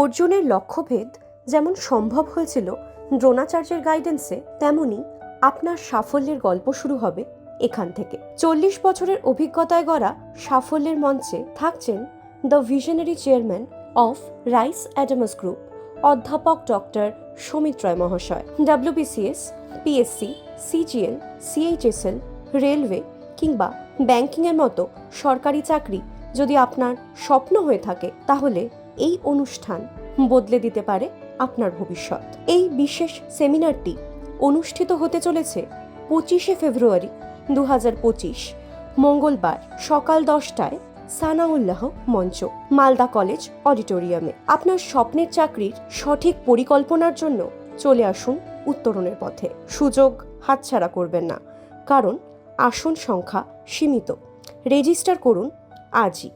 অর্জুনের লক্ষ্যভেদ যেমন সম্ভব হয়েছিল দ্রোণাচার্যের গাইডেন্সে তেমনি আপনার সাফল্যের গল্প শুরু হবে এখান থেকে। চল্লিশ বছরের অভিজ্ঞতায় গড়া সাফল্যের মঞ্চে থাকছেন the visionary chairman of Rice Adamas group অধ্যাপক ডক্টর সমিত রায় মহাশয় WBCS PSC CGL CHSL railway কিংবা ব্যাংকিংয়ের মতো সরকারি চাকরি যদি আপনার স্বপ্ন হয়ে থাকে, তাহলে এই অনুষ্ঠান বদলে দিতে পারে আপনার ভবিষ্যৎ। এই বিশেষ সেমিনারটি অনুষ্ঠিত হতে চলেছে পঁচিশে ফেব্রুয়ারি দু পঁচিশ, মঙ্গলবার সকাল দশটায় সানাউল্লাহ মঞ্চ, মালদা কলেজ অডিটোরিয়ামে। আপনার স্বপ্নের চাকরির সঠিক পরিকল্পনার জন্য চলে আসুন উত্তরণের পথে। সুযোগ হাতছাড়া করবেন না, কারণ আসন সংখ্যা সীমিত। রেজিস্টার করুন 二级。